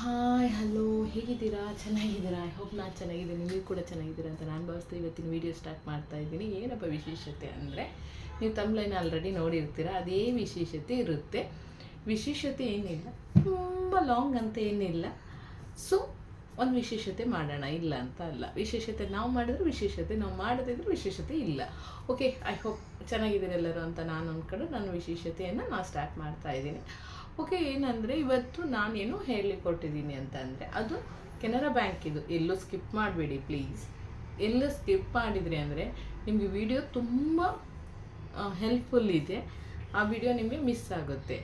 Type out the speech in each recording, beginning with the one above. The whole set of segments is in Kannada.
ಹಾಯ್ ಹಲೋ ಹೇಗಿದ್ದೀರಾ? ಚೆನ್ನಾಗಿದ್ದೀರಾ? ಐ ಹೋಪ್ ನಾನು ಚೆನ್ನಾಗಿದ್ದೀನಿ. ನೀವು ಕೂಡ ಚೆನ್ನಾಗಿದ್ದೀರಾ ಅಂತ ನಾನು ಭಾವಿಸ್ತಾ ಇವತ್ತಿನ ವೀಡಿಯೋ ಸ್ಟಾರ್ಟ್ ಮಾಡ್ತಾ ಇದ್ದೀನಿ. ಏನಪ್ಪ ವಿಶೇಷತೆ ಅಂದರೆ, ನೀವು ತಮ್ಲೈನ್ ಆಲ್ರೆಡಿ ನೋಡಿರ್ತೀರ, ಅದೇ ವಿಶೇಷತೆ ಇರುತ್ತೆ. ವಿಶೇಷತೆ ಏನಿಲ್ಲ. ತುಂಬ ಲಾಂಗ್ ಅಂತ ಏನಿಲ್ಲ. ಸೊ ಒಂದು ವಿಶೇಷತೆ ಮಾಡೋಣ, ಇಲ್ಲ ಅಂತ ಅಲ್ಲ. ವಿಶೇಷತೆ ನಾವು ಮಾಡಿದ್ರೆ ವಿಶೇಷತೆ, ನಾವು ಮಾಡದಿದ್ರೆ ವಿಶೇಷತೆ ಇಲ್ಲ. ಓಕೆ ಐ ಹೋಪ್ ಚೆನ್ನಾಗಿದ್ದೀರೆಲ್ಲರೂ ಅಂತ ನಾನು ಅಂದ್ಕೊಂಡು ನನ್ನ ವಿಶೇಷತೆಯನ್ನು ನಾನು ಸ್ಟಾರ್ಟ್ ಮಾಡ್ತಾ ಇದ್ದೀನಿ. ಓಕೆ ಏನಂದರೆ ಇವತ್ತು ನಾನೇನು ಹೇಳಿ ಕೊಟ್ಟಿದ್ದೀನಿ ಅಂತ ಅಂದರೆ ಅದು ಕೆನರಾ ಬ್ಯಾಂಕ್ ಇದು. ಎಲ್ಲೂ ಸ್ಕಿಪ್ ಮಾಡಬೇಡಿ ಪ್ಲೀಸ್ ಎಲ್ಲೂ ಸ್ಕಿಪ್ ಮಾಡಿದರೆ ಅಂದರೆ ನಿಮಗೆ ವಿಡಿಯೋ ತುಂಬ ಹೆಲ್ಪ್ಫುಲ್ ಇದೆ. ಆ ವಿಡಿಯೋ ನಿಮಗೆ ಮಿಸ್ ಆಗುತ್ತೆ.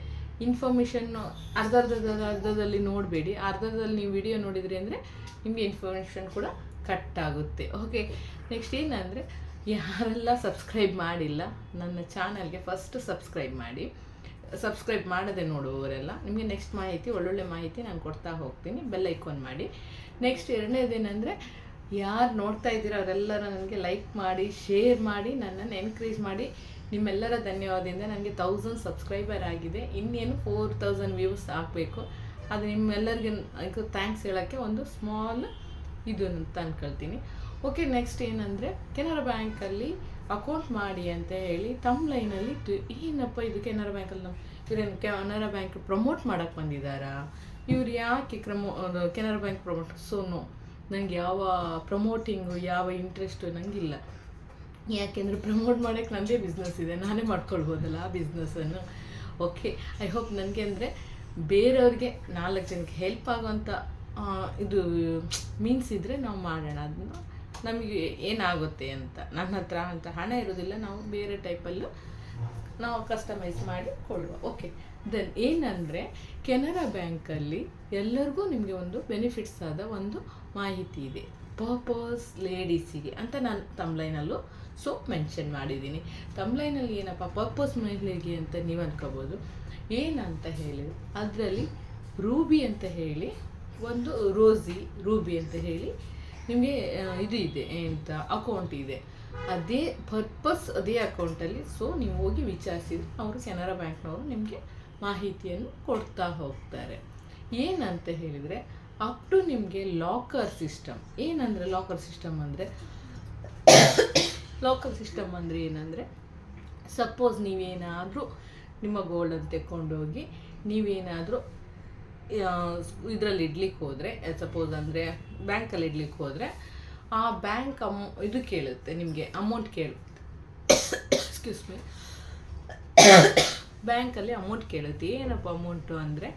ಇನ್ಫಾರ್ಮೇಷನ್ನು ಅರ್ಧ ಅರ್ಧದ ಅರ್ಧದಲ್ಲಿ ನೋಡಬೇಡಿ. ಅರ್ಧದಲ್ಲಿ ನೀವು ವಿಡಿಯೋ ನೋಡಿದ್ರಿ ಅಂದರೆ ನಿಮಗೆ ಇನ್ಫಾರ್ಮೇಷನ್ ಕೂಡ ಕಟ್ ಆಗುತ್ತೆ. ಓಕೆ ನೆಕ್ಸ್ಟ್ ಏನಂದರೆ, ಯಾರೆಲ್ಲ ಸಬ್ಸ್ಕ್ರೈಬ್ ಮಾಡಿಲ್ಲ, ನನ್ನ ಚಾನಲ್ಗೆ ಫಸ್ಟ್ ಸಬ್ಸ್ಕ್ರೈಬ್ ಮಾಡಿ. ಸಬ್ಸ್ಕ್ರೈಬ್ ಮಾಡದೆ ನೋಡುವವರೆಲ್ಲ, ನಿಮಗೆ ನೆಕ್ಸ್ಟ್ ಮಾಹಿತಿ, ಒಳ್ಳೊಳ್ಳೆ ಮಾಹಿತಿ ನಾನು ಕೊಡ್ತಾ ಹೋಗ್ತೀನಿ. ಬೆಲ್ ಐಕಾನ್ ಮಾಡಿ. ನೆಕ್ಸ್ಟ್ ಎರಡನೇದೇನೆಂದರೆ ಯಾರು ನೋಡ್ತಾ ಇದ್ದೀರೋ ಅವರೆಲ್ಲರ ನನಗೆ ಲೈಕ್ ಮಾಡಿ ಶೇರ್ ಮಾಡಿ, ನನ್ನನ್ನು ಎನ್ಕರೇಜ್ ಮಾಡಿ. ನಿಮ್ಮೆಲ್ಲರ ಧನ್ಯವಾದದಿಂದ ನನಗೆ ತೌಸಂಡ್ ಸಬ್ಸ್ಕ್ರೈಬರ್ ಆಗಿದೆ. ಇನ್ನೇನು ಫೋರ್ ತೌಸಂಡ್ ವ್ಯೂಸ್ ಹಾಕಬೇಕು ಅದು ನಿಮ್ಮೆಲ್ಲರಿಗೆ ಥ್ಯಾಂಕ್ಸ್ ಹೇಳೋಕ್ಕೆ ಒಂದು ಸ್ಮಾಲ್ ಇದು ಅಂತ ಅಂದ್ಕೊಳ್ತೀನಿ ಓಕೆ ನೆಕ್ಸ್ಟ್ ಏನಂದರೆ, ಕೆನರಾ ಬ್ಯಾಂಕಲ್ಲಿ ಅಕೌಂಟ್ ಮಾಡಿ ಅಂತ ಹೇಳಿ ತಮ್ಮ ಲೈನಲ್ಲಿ ಏನಪ್ಪ ಇದು ಕೆನರಾ ಬ್ಯಾಂಕಲ್ಲಿ ನಮ್ಮ ಇವ್ರೇನು ಕೆನರಾ ಬ್ಯಾಂಕ್ ಪ್ರಮೋಟ್ ಮಾಡೋಕ್ಕೆ ಬಂದಿದ್ದಾರಾ? ಇವ್ರು ಯಾಕೆ ಕ್ರಮೋ Canara bank promote so no ನನಗೆ ಯಾವ ಪ್ರಮೋಟಿಂಗು ಯಾವ ಇಂಟ್ರೆಸ್ಟು ನನಗಿಲ್ಲ ಯಾಕೆಂದರೆ ಪ್ರಮೋಟ್ ಮಾಡೋಕ್ಕೆ ನನ್ನದೇ ಬಿಸ್ನೆಸ್ ಇದೆ. ನಾನೇ ಮಾಡ್ಕೊಳ್ಬೋದಲ್ಲ ಆ ಬಿಸ್ನೆಸ್ಸನ್ನು ಓಕೆ ಐ ಹೋಪ್ ನನಗೆ ಅಂದರೆ ಬೇರೆಯವ್ರಿಗೆ ನಾಲ್ಕು ಜನಕ್ಕೆ ಹೆಲ್ಪ್ ಆಗೋವಂಥ ಇದು ಮೀನ್ಸ್ ಇದ್ದರೆ ನಾವು ಮಾಡೋಣ. ಅದನ್ನು ನಮಗೆ ಏನಾಗುತ್ತೆ ಅಂತ. ನನ್ನ ಹತ್ರ ಅಂತ ಹಣ ಇರೋದಿಲ್ಲ. ನಾವು ಬೇರೆ ಟೈಪಲ್ಲೂ ನಾವು ಕಸ್ಟಮೈಸ್ ಮಾಡಿ ಕೊಡುವ. ಓಕೆ ದೆನ್ ಏನಂದರೆ, ಕೆನರಾ ಬ್ಯಾಂಕಲ್ಲಿ ಎಲ್ಲರಿಗೂ ನಿಮಗೆ ಒಂದು ಬೆನಿಫಿಟ್ಸ್ ಆದ ಒಂದು ಮಾಹಿತಿ ಇದೆ. ಪರ್ಪಸ್ ಲೇಡೀಸಿಗೆ ಅಂತ ನಾನು ತಮ್ಲೈನಲ್ಲೂ ಸೊ ಮೆನ್ಷನ್ ಮಾಡಿದ್ದೀನಿ. ತಮ್ಲೈನಲ್ಲಿ ಏನಪ್ಪ ಪರ್ಪಸ್ ಮಹಿಳೆಗೆ ಅಂತ ನೀವು ಅನ್ಕೋಬೋದು. ಏನಂತ ಹೇಳಿ, ಅದರಲ್ಲಿ ರೂಬಿ ಅಂತ ಹೇಳಿ, ಒಂದು ರೋಸಿ ರೂಬಿ ಅಂತ ಹೇಳಿ ನಿಮಗೆ ಇದು ಇದೆ, ಎಂತ ಅಕೌಂಟ್ ಇದೆ. ಅದೇ ಪರ್ಪಸ್ ಅದೇ ಅಕೌಂಟಲ್ಲಿ ಸೊ ನೀವು ಹೋಗಿ ವಿಚಾರಿಸಿದ್ರೆ ಅವರು ಕೆನರಾ ಬ್ಯಾಂಕ್ನವರು ನಿಮಗೆ ಮಾಹಿತಿಯನ್ನು ಕೊಡ್ತಾ ಹೋಗ್ತಾರೆ. ಏನಂತ ಹೇಳಿದರೆ ಅಪ್ ಟು ನಿಮಗೆ ಲಾಕರ್ ಸಿಸ್ಟಮ್ ಏನಂದರೆ ಲಾಕರ್ ಸಿಸ್ಟಮ್ ಅಂದರೆ? ಲಾಕರ್ ಸಿಸ್ಟಮ್ ಅಂದರೆ ಏನಂದರೆ ಸಪೋಸ್ ನೀವೇನಾದರೂ ನಿಮ್ಮ ಗೋಲ್ಡನ್ನು ತೆಕ್ಕೊಂಡೋಗಿ ನೀವೇನಾದರೂ ಇದರಲ್ಲಿ ಇಡ್ಲಿಕ್ಕೆ ಹೋದರೆ ಸಪೋಸ್ ಅಂದರೆ ಬ್ಯಾಂಕಲ್ಲಿ ಇಡ್ಲಿಕ್ಕೆ ಹೋದರೆ, ಆ ಬ್ಯಾಂಕ್ ಅಮ್ ಇದು ಕೇಳುತ್ತೆ, ನಿಮಗೆ ಅಮೌಂಟ್ ಕೇಳುತ್ತೆ. ಎಕ್ಸ್ಕ್ಯೂಸ್ ಮೀ ಬ್ಯಾಂಕಲ್ಲಿ ಅಮೌಂಟ್ ಕೇಳುತ್ತೆ, ಏನಪ್ಪ ಅಮೌಂಟು ಅಂದರೆ?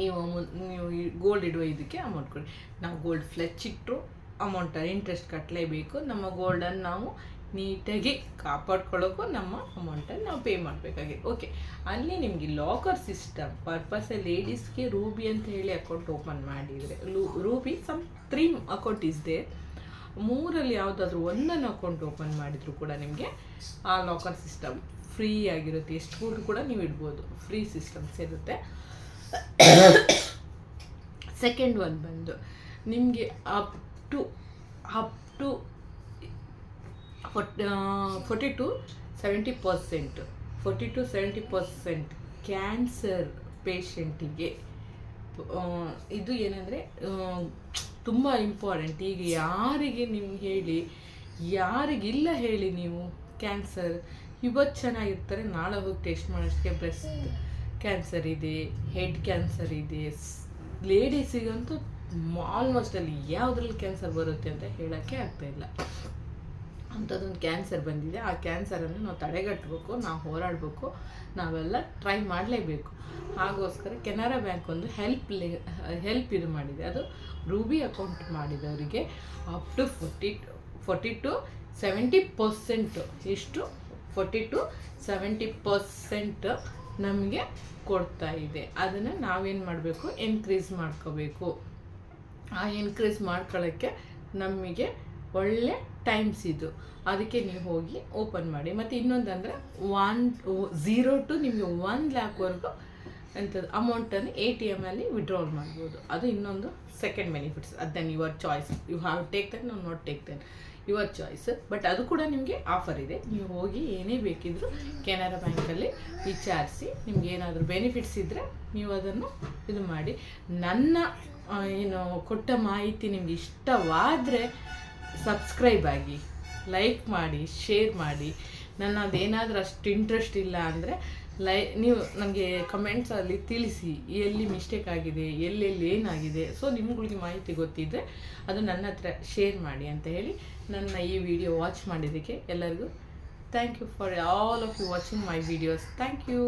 ನೀವು ಅಮೌಂಟ್ ನೀವು ಗೋಲ್ಡ್ ಇಡುವ ಇದಕ್ಕೆ ಅಮೌಂಟ್ ಕೊಡಿ. ನಾವು ಗೋಲ್ಡ್ ಫ್ಲೆಚ್ ಇಟ್ಟರು ಅಮೌಂಟ್ ಇಂಟ್ರೆಸ್ಟ್ ಕಟ್ಟಲೇಬೇಕು ನಮ್ಮ ಗೋಲ್ಡನ್ನು ನಾವು ನೀಟಾಗಿ ಕಾಪಾಡ್ಕೊಳ್ಳೋಕ್ಕೂ ನಮ್ಮ ಅಮೌಂಟನ್ನು ನಾವು ಪೇ ಮಾಡಬೇಕಾಗಿದೆ. ಓಕೆ ಅಲ್ಲಿ ನಿಮಗೆ ಲಾಕರ್ ಸಿಸ್ಟಮ್ ಪರ್ಪಸ್ ಲೇಡೀಸ್ಗೆ ರೂಬಿ ಅಂತ ಹೇಳಿ ಅಕೌಂಟ್ ಓಪನ್ ಮಾಡಿದರೆ Ruby some three account is there ಮೂರಲ್ಲಿ ಯಾವುದಾದ್ರೂ ಒಂದನ್ನು ಅಕೌಂಟ್ ಓಪನ್ ಮಾಡಿದರೂ ಕೂಡ ನಿಮಗೆ ಆ ಲಾಕರ್ ಸಿಸ್ಟಮ್ ಫ್ರೀ ಆಗಿರುತ್ತೆ. ಎಷ್ಟು ಕೂಡ ನೀವು ಇಡ್ಬೋದು. ಫ್ರೀ ಸಿಸ್ಟಮ್ಸ್ ಇರುತ್ತೆ. ಸೆಕೆಂಡ್ ಒನ್ ಬಂದು ನಿಮಗೆ up to up to forty to seventy percent forty to seventy percent cancer ಪೇಷಂಟಿಗೆ ಇದು ಏನಂದರೆ ತುಂಬ ಇಂಪಾರ್ಟೆಂಟ್ ಈಗ ಯಾರಿಗೆ ನೀವು ಹೇಳಿ, ಯಾರಿಗಿಲ್ಲ ಹೇಳಿ ನೀವು ಕ್ಯಾನ್ಸರ್ ಇವತ್ತು ಚೆನ್ನಾಗಿರ್ತಾರೆ, ನಾಳೆ ಹೋಗಿ ಟೆಸ್ಟ್ ಮಾಡೋಷ್ಟಕ್ಕೆ ಬ್ರೆಸ್ಟ್ ಕ್ಯಾನ್ಸರ್ ಇದೆ ಹೆಡ್ ಕ್ಯಾನ್ಸರ್ ಇದೆ. ಲೇಡೀಸಿಗಂತೂ ಆಲ್ಮೋಸ್ಟ್ ಅಲ್ಲಿ ಯಾವುದ್ರಲ್ಲಿ ಕ್ಯಾನ್ಸರ್ ಬರುತ್ತೆ ಅಂತ ಹೇಳೋಕ್ಕೆ ಆಗ್ತಾಯಿಲ್ಲ ಅಂಥದ್ದೊಂದು ಕ್ಯಾನ್ಸರ್ ಬಂದಿದೆ. ಆ ಕ್ಯಾನ್ಸರನ್ನು ನಾವು ತಡೆಗಟ್ಟಬೇಕು, ನಾವು ಹೋರಾಡಬೇಕು, ನಾವೆಲ್ಲ ಟ್ರೈ ಮಾಡಲೇಬೇಕು. ಹಾಗೋಸ್ಕರ ಕೆನರಾ ಬ್ಯಾಂಕ್ ಒಂದು ಹೆಲ್ಪ್ ಹೆಲ್ಪ್ ಇದು ಮಾಡಿದೆ. ಅದು ರೂಬಿ ಅಕೌಂಟ್ ಮಾಡಿದವರಿಗೆ up to forty forty to seventy percent ಇಷ್ಟು ಫೋರ್ಟಿ ಟು ಸೆವೆಂಟಿ ಪರ್ಸೆಂಟ್ ನಮಗೆ ಕೊಡ್ತಾ ಇದೆ. ಅದನ್ನು ನಾವೇನು ಮಾಡಬೇಕು? ಇನ್ಕ್ರೀಸ್ ಮಾಡ್ಕೋಬೇಕು. ಆ ಇನ್ಕ್ರೀಸ್ ಮಾಡ್ಕೊಳ್ಳೋಕ್ಕೆ ನಮಗೆ ಒಳ್ಳೆ ಟೈಮ್ಸ್ ಇದು. ಅದಕ್ಕೆ ನೀವು ಹೋಗಿ ಓಪನ್ ಮಾಡಿ. ಮತ್ತು ಇನ್ನೊಂದಂದರೆ ಒನ್ ಝೀರೋ ಟು ನಿಮಗೆ ಒನ್ ಲ್ಯಾಕ್ವರೆಗೂ ಎಂಥದ್ದು ಅಮೌಂಟನ್ನು ಎ ಟಿ ಎಮಲ್ಲಿ ವಿಡ್ರಾಲ್ ಮಾಡ್ಬೋದು. ಅದು ಇನ್ನೊಂದು ಸೆಕೆಂಡ್ ಬೆನಿಫಿಟ್ಸ್ ಅದನ್ನು your choice you have take then ನಾವು not take then your choice but ಅದು ಕೂಡ ನಿಮಗೆ ಆಫರ್ ಇದೆ. ನೀವು ಹೋಗಿ ಏನೇ ಬೇಕಿದ್ರೂ ಕೆನರಾ ಬ್ಯಾಂಕಲ್ಲಿ ವಿಚಾರಿಸಿ ನಿಮ್ಗೆ ಏನಾದರೂ ಬೆನಿಫಿಟ್ಸ್ ಇದ್ದರೆ ನೀವು ಅದನ್ನು ಇದು ಮಾಡಿ. ನನ್ನ ಏನು, ಕೊಟ್ಟ ಮಾಹಿತಿ ನಿಮ್ಗೆ ಇಷ್ಟವಾದರೆ ಸಬ್ಸ್ಕ್ರೈಬ್ ಆಗಿ ಲೈಕ್ ಮಾಡಿ ಶೇರ್ ಮಾಡಿ. ನನ್ನದೇನಾದರೂ ಅಷ್ಟು ಇಂಟ್ರೆಸ್ಟ್ ಇಲ್ಲ ಅಂದರೆ, ಲೈ, ನೀವು ನನಗೆ ಕಮೆಂಟ್ಸಲ್ಲಿ ತಿಳಿಸಿ, ಎಲ್ಲಿ ಮಿಸ್ಟೇಕ್ ಆಗಿದೆ, ಎಲ್ಲೆಲ್ಲಿ ಏನಾಗಿದೆ. ಸೊ ನಿಮ್ಗಳಿಗೆ ಮಾಹಿತಿ ಗೊತ್ತಿದ್ದರೆ ಅದು ನನ್ನ ಹತ್ರ ಶೇರ್ ಮಾಡಿ ಅಂತ ಹೇಳಿ ನನ್ನ ಈ ವಿಡಿಯೋ ವಾಚ್ ಮಾಡಿದ್ದಕ್ಕೆ ಎಲ್ಲರಿಗೂ thank you for all of you watching my videos thank you